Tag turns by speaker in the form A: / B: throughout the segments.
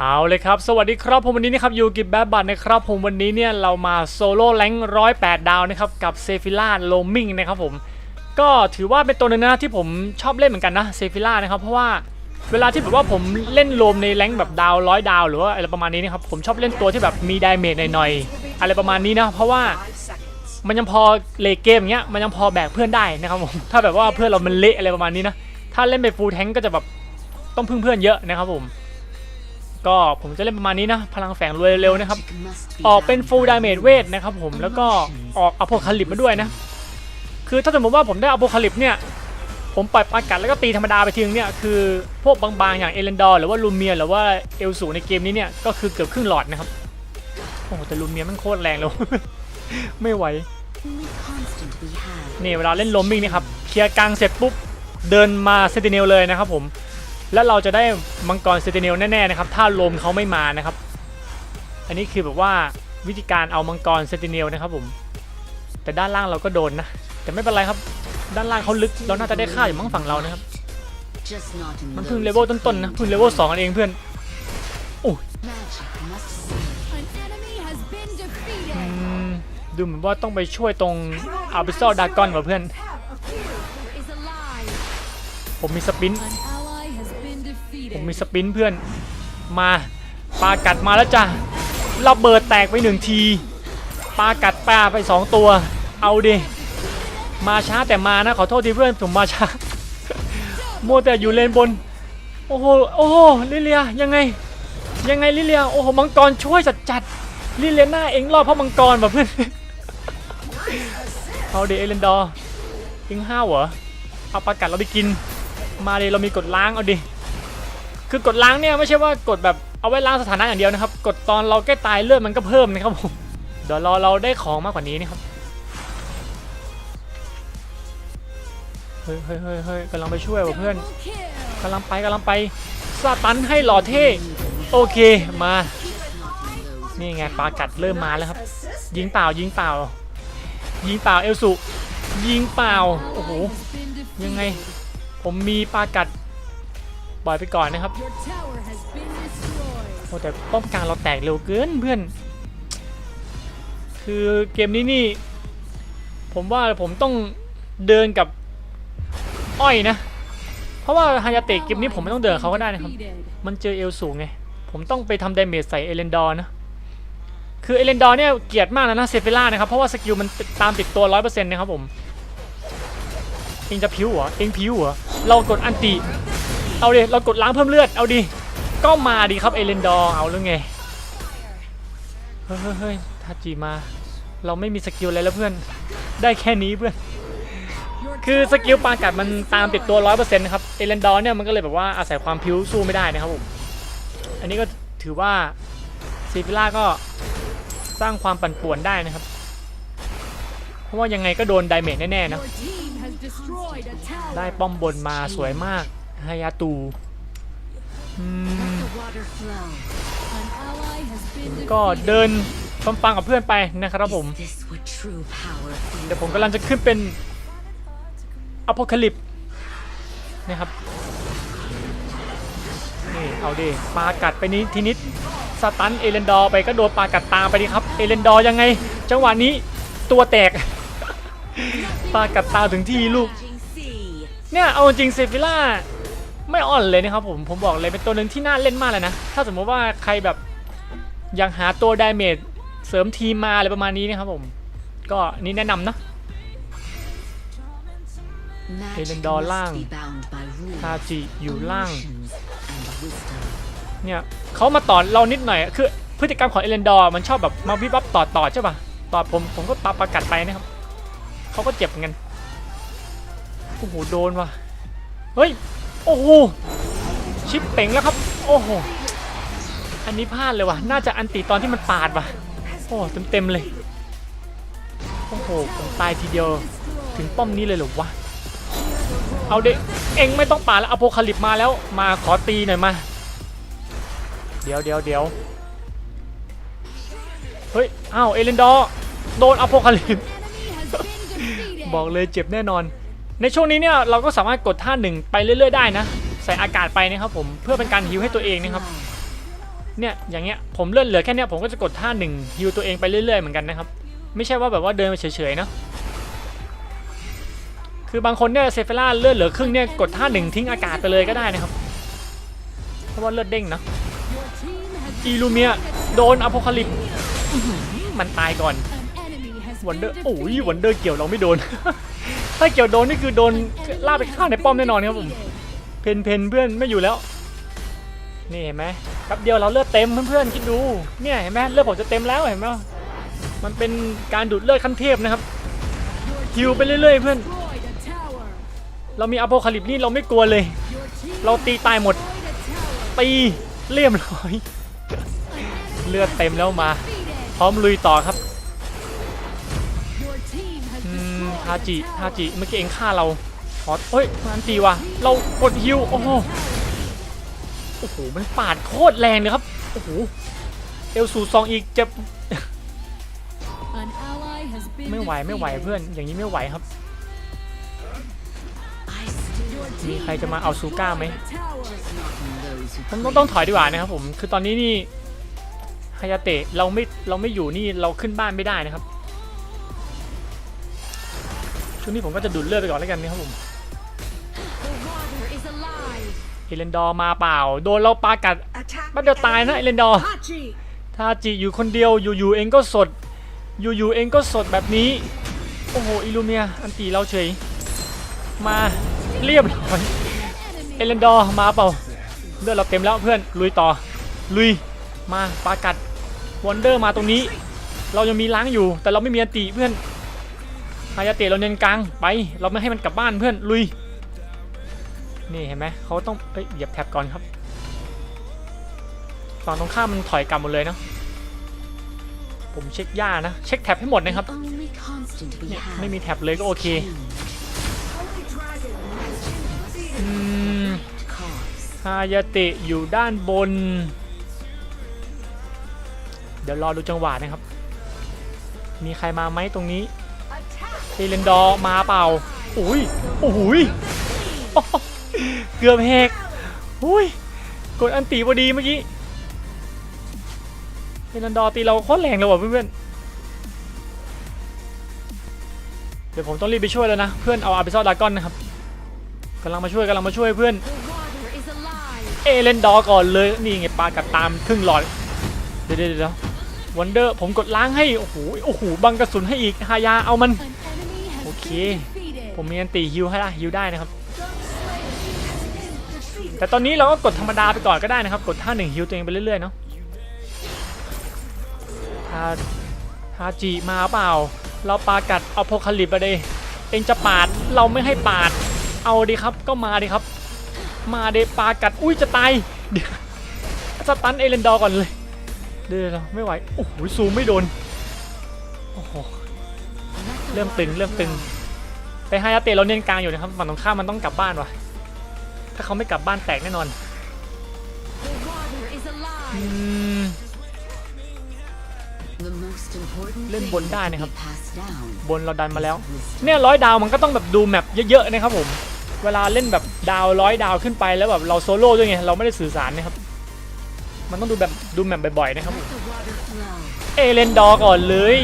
A: เอาเลยครับ สวัสดีครับผมวันนี้นะครับอยู่กับแบบบัตนะครับผมวันนี้เนี่ยเรามาโซโล่แรงร้อยแปดดาวนะครับกับเซฟิล่าโลมิงนะครับผมก็ถือว่าเป็นตัวหนึ่งนะที่ผมชอบเล่นเหมือนกันนะเซฟิล่านะครับเพราะว่าเวลาที่แบบว่าผมเล่นโลมในแรงแบบดาวร้อยดาวหรือว่าอะไรประมาณนี้นะครับผมชอบเล่นตัวที่แบบมีดาเมจหน่อยๆอะไรประมาณนี้นะเพราะว่ามันยังพอเลเกมเงี้ยมันยังพอแบกเพื่อนได้นะครับผมถ้าแบบว่าเพื่อนเรามันเละอะไรประมาณนี้นะถ้าเล่นไปฟูลแทงก็จะแบบต้องพึ่งเพื่อนเยอะนะครับผม ก็ผมจะเล่นประมาณนี้นะ พลังแฝงรวยเร็วนะครับ ออกเป็นฟูลดาเมจเวทนะครับผมแล้วก็ออกอโพคาลิปมาด้วยนะ คือถ้าสมมติว่าผมได้อโพคาลิปเนี่ย ผมปล่อยปากัดแล้วก็ตีธรรมดาไปทีนึงเนี่ยคือพวกบางๆอย่างเอเลนดอร์หรือว่าลูเมียหรือว่าเอลสูในเกมนี้เนี่ยก็คือเกือบครึ่งหลอดนะครับโอ้โหแต่ลูเมียมันโคตรแรงเลยไม่ไหวนี่เวลาเล่นลมมิงนี่ครับเคลียร์กลางเสร็จปุ๊บเดินมาเซนติเนลเลยนะครับผม แล้วเราจะได้มังกรเซนติเนลแน่ๆนะครับถ้าลมเขาไม่มานะครับ อันนี้คือแบบว่าวิธีการเอามังกรเซนติเนลนะครับผม แต่ด้านล่างเราก็โดนนะ แต่ไม่เป็นไรครับ ด้านล่างเขาลึกเราน่าจะได้ค่าอยู่มั้งฝั่งเรานะครับ มันเพิ่งเลเวลต้นๆนะเพิ่งเลเวลสองกันเองเพื่อน
B: An enemy has been
A: อื
B: defeated.
A: มดูเหมือนว่าต้องไปช่วยตรงอาบิซอลดากอนว่ะเพื่อน ผมมีสปิน ผมมีสปินเพื่อนมาปลากัดมาแล้วจ้ะระเบิดแตกไปหนึ่งทีปลากัดปลาไปสองตัว เอาดิมาช้าแต่มานะขอโทษทีเพื่อนผมมาช้าโมวแต่อยู่เลนบนโอ้โหโอ้โหลิเลียยังไง ยังไงลิเลียโอ้โหมังกรช่วยจัดจัดลิเลียหน้าเองรอดเพราะมังกรแบบเพื่อนเอาเดเอเลนดอร์ยิงห้าวเหรอเอาปลากัดเราไปกิน มาเลยเรามีกดล้างเอาดิ คือกดล้างเนี่ยไม่ใช่ว่ากดแบบเอาไว้ล้างสถานะอย่างเดียวนะครับ กดตอนเราใกล้ตายเลือดมันก็เพิ่มนะครับผมเดี๋ยวรอเราได้ของมากกว่านี้นี่ครับเฮ้ยเฮ้ยเฮ้ยเฮ้ยกำลังไปช่วยว่ะเพื่อนกำลังไปกำลังไปซาตันให้หล่อเท่โอเคมานี่ไงปากัดเริ่มมาแล้วครับ ยิงเปล่ายิงเปล่า ยิงเปล่าเอลสุยิงเปล่าโอ้โหยังไง ผมมีปากัด ปล่อยไปก่อนนะครับ
B: Your tower has been destroyed.
A: โอ้แต่ป้อมกลางเราแตกเร็วเกินเพื่อน คือเกมนี้นี่ ผมว่าผมต้องเดินกับอ้อยนะ เพราะว่าฮายาเตะเกมนี้ผมไม่ต้องเดินกับเขาก็ได้นะครับ
B: Defeated.
A: มันเจอเอลสูงไง ผมต้องไปทำดาเมจใส่เอเลนดอร์นะ คือเอเลนดอร์เนี่ยเกลียดมากนะนะเซฟิล่านะครับ เพราะว่าสกิลมันติดตามติดตัว 100%นะครับผม เองจะพิวเหรอ เองพิวเหรอ เรากดอันติ เอาดิ เรากดล้างเพิ่มเลือด เอาดิ ก็มาดิครับเอเลนดอร์เอาเรื่องไงเฮ้ยเฮ้ยเฮ้ยทาจิมา เราไม่มีสกิลอะไรแล้วเพื่อน ได้แค่นี้เพื่อน คือสกิลปากัดมันตามติดตัว100%นะครับ เอเลนดอร์เนี่ยมันก็เลยแบบว่าอาศัยความพิ้วสู้ไม่ได้นะครับผม อันนี้ก็ถือว่าซีฟิล่าก็สร้างความปั่นป่วนได้นะครับ เพราะว่ายังไงก็โดนไดเมจแน่ๆนะได้ป้อมบนมาสวยมาก ฮายาตูอืม
B: An ally has been
A: ก็
B: defeated.
A: เดินฟังๆกับเพื่อนไปนะครับผม เดี๋ยวผมกำลังจะขึ้นเป็นอพ c a ลิปนะครับนี่เอาดิปลากัดไปนี้ทีนิดสตันเอเลนดอร์ไปก็โดนปลากัดตามไปดิครับเอเลนดอร์ยังไง จังหวะนี้ตัวแตกปลากัดตามถึงที่ลูก เนี่ยเอาจริงเซฟิล่า ไม่อ่อนเลยนะครับผม ผมบอกเลยเป็นตัวหนึ่งที่น่าเล่นมากเลยนะ ถ้าสมมติว่าใครแบบอยากหาตัวไดเมจเสริมทีมมาอะไรประมาณนี้นะครับผม ก็นี่แนะนำนะ
C: เอเลนดอร์ล่าง
A: ทาจิอยู่ล่าง
C: ง
A: เนี่ยเขามาต่อเรานิดหน่อย คือพฤติกรรมของเอเลนดอร์มันชอบแบบมาวิบวับต่อต่อใช่ป่ะ ต่อผมผมก็ปาประกัดไปนะครับ เขาก็เจ็บเหมือนกัน โอ้โห โดนว่ะ เฮ้ย โอ้โห ชิปเป่งแล้วครับ โอ้โห อันนี้พลาดเลยว่ะ น่าจะอันติตอนที่มันปาดว่ะ โอ้เต็มเต็มๆเลย โอ้โหผมตายทีเดียว ถึงป้อมนี้เลยเหรอวะ เอาเด็กเองไม่ต้องปาดแล้วอโพคาลิปมาแล้ว มาขอตีหน่อยมา เดี๋ยวเดี๋ยวเดี๋ยวเฮ้ย อ้าว เอเลนดอ โดนอโพคาลิป บอกเลยเจ็บแน่นอน ในช่วงนี้เนี่ยเราก็สามารถกดท่าหนึ่งไปเรื่อยๆได้นะ ใส่อากาศไปนะครับผมเพื่อเป็นการฮิวให้ตัวเองนะครับเนี่ยอย่างเงี้ยผมเลื่อนเหลือแค่เนี้ยผมก็จะกดท่าหนึ่งฮิวตัวเองไปเรื่อยๆเหมือนกันนะครับไม่ใช่ว่าแบบว่าเดินไปเฉยๆเนาะคือบางคนเนี่ยเซฟล่าเลื่อนเหลือครึ่งเนี่ยกดท่าหนึ่งทิ้งอากาศไปเลยก็ได้นะครับเพราะว่าเลือดเด้งเนาะอีลูเมียโดนอโพคาลิปมันตายก่อนวันเดอร์โอ้ยวันเดอร์เกี่ยวเราไม่โดน ถ้าเกี่ยวโดนนี่คือโดนลากไปฆ่าในป้อมแน่นอนครับผม เพนเพนเพื่อนไม่อยู่แล้ว นี่เห็นไหมแป๊บเดียวเราเลือดเต็มเพื่อนๆคิดดู เนี่ยเห็นไหมเลือดผมจะเต็มแล้วเห็นไหมมันเป็นการดูดเลือดขั้นเทพนะครับฮิวไปเรื่อยๆ เพื่อน เรามีอโพคาลิปนี่เราไม่กลัวเลย เราตีตายหมด ตีเรียบร้อย เลือดเต็มแล้วมา พร้อมลุยต่อครับ ทาจิทาจิเมื่อกี้เองฆ่าเราขอเฮ้ยมันตีว่ะเรากดฮิวโอ้โหโอ้โหมันปาดโคตรแรงเลยครับโอ้โหเอลสูซองอีกเจ็บไม่ไหวไม่ไหวเพื่อนอย่างนี้ไม่ไหวครับมีใครจะมาเอาซูก้าไหมผมต้องต้องถอยดีกว่านะครับผมคือตอนนี้นี่ฮายาเตะเราไม่เราไม่อยู่นี่เราขึ้นบ้านไม่ได้นะครับ ช่วงนี้ผมก็จะดูดเลือดไปก่อนแล้วกันนะครับผม
B: The water is alive.
A: เอเลนดอร์มาเปล่า โดนเราปากัดแป๊บเดียวตายนะเอเลนดอร์
B: Hachi.
A: ทาจิอยู่คนเดียวอยู่ๆเองก็สด อยู่ๆเองก็สดแบบนี้ โอ้โหอิลูเมียอันตีเราเฉย มาเรียบร้อยเอเลนดอร์มาเปล่าเลือดเราเต็มแล้วเพื่อนลุยต่อ ลุยมาปากัดวันเดอร์มาตรงนี้ เรายังมีล้างอยู่ แต่เราไม่มีอันติเพื่อน ฮายาเตะเราเน้นกลางไป เราไม่ให้มันกลับบ้านเพื่อนลุย นี่เห็นไหมเขาต้องเอ้ยเหยียบแท็บก่อนครับฝั่งตรงข้ามมันถอยกลับหมดเลยเนาะผมเช็คย่านะ เช็คแท็บให้หมดนะครับเนี่ยไม่มีแท็บเลยก็โอเคฮายาเตะอยู่ด้านบน เดี๋ยวรอดูจังหวะนะครับ มีใครมาไหมตรงนี้ เอเลนดอร์มาเปล่าอุ้ยโอ้ยเกือบแหกอุ้ยกดอันตีพอดีเมื่อกี้เอเลนดอร์ตีเราโคตรแรงเลยว่ะเพื่อนๆเดี๋ยวผมต้องรีบไปช่วยแล้วนะ เพื่อนเอาอาร์บิซอดากอนนะครับกำลังมาช่วยกำลังมาช่วยเพื่อนเอเลนดอก่อนเลยนี่ไงปลากัดตามครึ่งหลอดเดี๋ยวเดี๋ยวเดี๋ยววันเดอร์ผมกดล้างให้ โอ้โหโอ้โหบังกระสุนให้อีกฮายาเอามัน
B: An enemy has
A: Okay.
B: been defeated.
A: ผมมีอันตีฮิวให้ละฮิวได้นะครับ แต่ตอนนี้เราก็กดธรรมดาไปก่อนก็ได้นะครับ กดท่าหนึ่งฮิวตัวเองไปเรื่อยๆเนาะทาทาจิมาเปล่า เราปากัดเอาโพคาลิปไปเลยเองจะปาดเราไม่ให้ปาด เอาดีครับก็มาดีครับ มาเดปากัดอุ้ยจะตายเดี๋ยวสตันเอเลนดอร์ก่อนเลย เดี๋ยวไม่ไหว โอ้โหซูมไม่โดน โอ้โห เริ่มตึงเริ่มตึง ไปฮายาเตะเราเน้นกลางอยู่นะครับฝั่งตรงข้ามมันต้องกลับบ้านว่ะ ถ้าเขาไม่กลับบ้านแตกแน่นอน
B: The water is
A: อื
B: alive.
A: ม
C: The most important
A: เล่นบนได้นะครับ
C: thing to be passed down
A: บนเราดันมาแล้ว
C: is wisdom.
A: เนี่ยร้อยดาวมันก็ต้องแบบดูแมปเยอะๆนะครับผม เวลาเล่นแบบดาวร้อยดาวขึ้นไปแล้วแบบเราโซโล่ด้วยไงเราไม่ได้สื่อสารนะครับ มันต้องดูแบบดูแมปบ่อยๆนะครับผม
C: Let the water flow.
A: เอเลนดอร์ก่อนเลย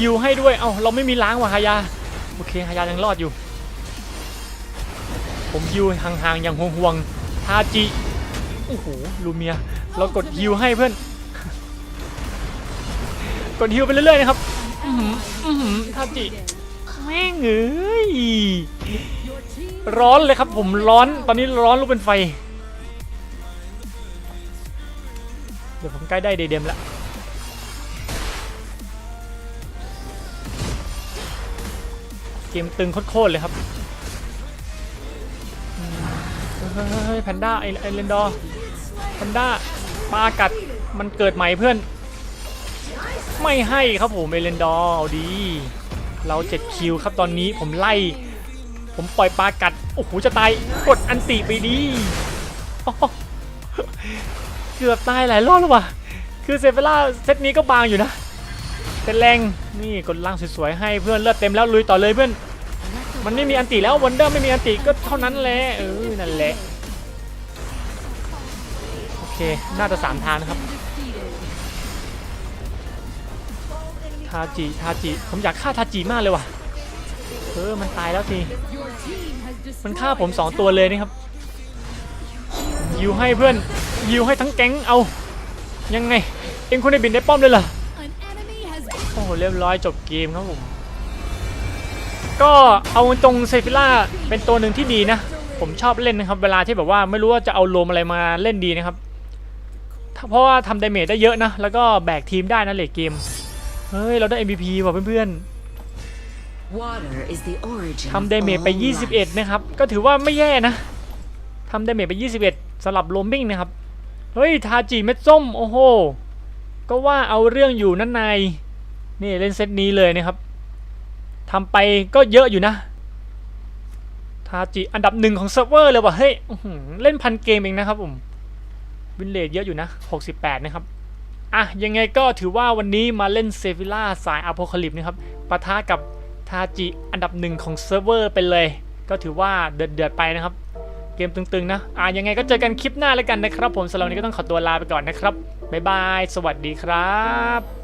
A: ยิวให้ด้วย เอ้าเราไม่มีล้างว่ะฮายา โอเคฮายายังรอดอยู่ ผมยิวห่างๆอย่างห่วงๆทาจิ โอ้โห ลูเมีย เรากดฮิวให้เพื่อน กดฮิวไปเรื่อยๆนะครับอื้อหืออื้อหือทาจิแม่งเอ้ยร้อนเลยครับผมร้อนตอนนี้ร้อนลุกเป็นไฟ เดี๋ยวผมใกล้ได้เดเดมแล้ว เกมตึงโคตรเลยครับเฮ้ยแพนด้าไอไอเลนดอร์แพนด้าปลากัดมันเกิดใหม่เพื่อน ไม่ให้ครับผมเอเลนดอร์ดี เราเจ็ดคิวครับตอนนี้ผมไล่ ผมปล่อยปลากัด โอ้โห จะตาย กดอันติไปดีเกือบตายหลายรอบแล้ววะคือเซเฟล่าเซตนี้ก็บางอยู่นะ แต่แรงนี่กดล่างสวยๆให้เพื่อนเลือดเต็มแล้วลุยต่อเลยเพื่อนมันไม่มีอันติแล้ววันเดอร์ไม่มีอันติก็เท่านั้นแหละเออนั่นแหละโอเคน่าจะสามทางนะครับทาจิทาจิผมอยากฆ่าทาจิมากเลยว่ะเออมันตายแล้วทีมันฆ่าผมสองตัวเลยนี่ครับยิวให้เพื่อนยิวให้ทั้งแก๊งเอายังไงเอ็งคุณได้บินได้ป้อมเลยเหรอ โอ้โหเรียบร้อยจบเกมครับผม ก็เอาตรงเซฟิล่าเป็นตัวหนึ่งที่ดีนะ ผมชอบเล่นนะครับ เวลาที่แบบว่าไม่รู้ว่าจะเอาโลมอะไรมาเล่นดีนะครับถ้าเพราะว่าทำดาเมจได้เยอะนะ แล้วก็แบกทีมได้นะเลดเกม เฮ้ย เราได้ MVP ว่ะเพื่อน
C: Water is the origin
A: ๆ
C: of
A: ทำดาเมจไป
C: all life.
A: 21 นะครับ ก็ถือว่าไม่แย่นะทำดาเมจไป 21สำหรับโลมบิ้งนะครับ เฮ้ย ทาจิเม็ดส้ม โอ้โห ก็ว่าเอาเรื่องอยู่นั่นในาย นี่เล่นเซตนี้เลยนะครับทำไปก็เยอะอยู่นะ ทาจิอันดับหนึ่งของเซิร์ฟเวอร์เลยว่ะเฮ้ยเล่นพันเกมเองนะครับผมวินเลดเยอะอยู่นะ 68 นะครับ อะ ยังไงก็ถือว่าวันนี้มาเล่นเซฟิล่าสายอโพคาลิปนะครับปะทะกับทาจิอันดับหนึ่งของเซิร์ฟเวอร์ไปเลย ก็ถือว่าเดือดเดือดๆไปนะครับ เกมตึงๆนะ อะ ยังไงก็เจอกันคลิปหน้าแล้วกันนะครับ ผมสำหรับวันนี้ก็ต้องขอตัวลาไปก่อนนะครับ บ๊ายบาย สวัสดีครับ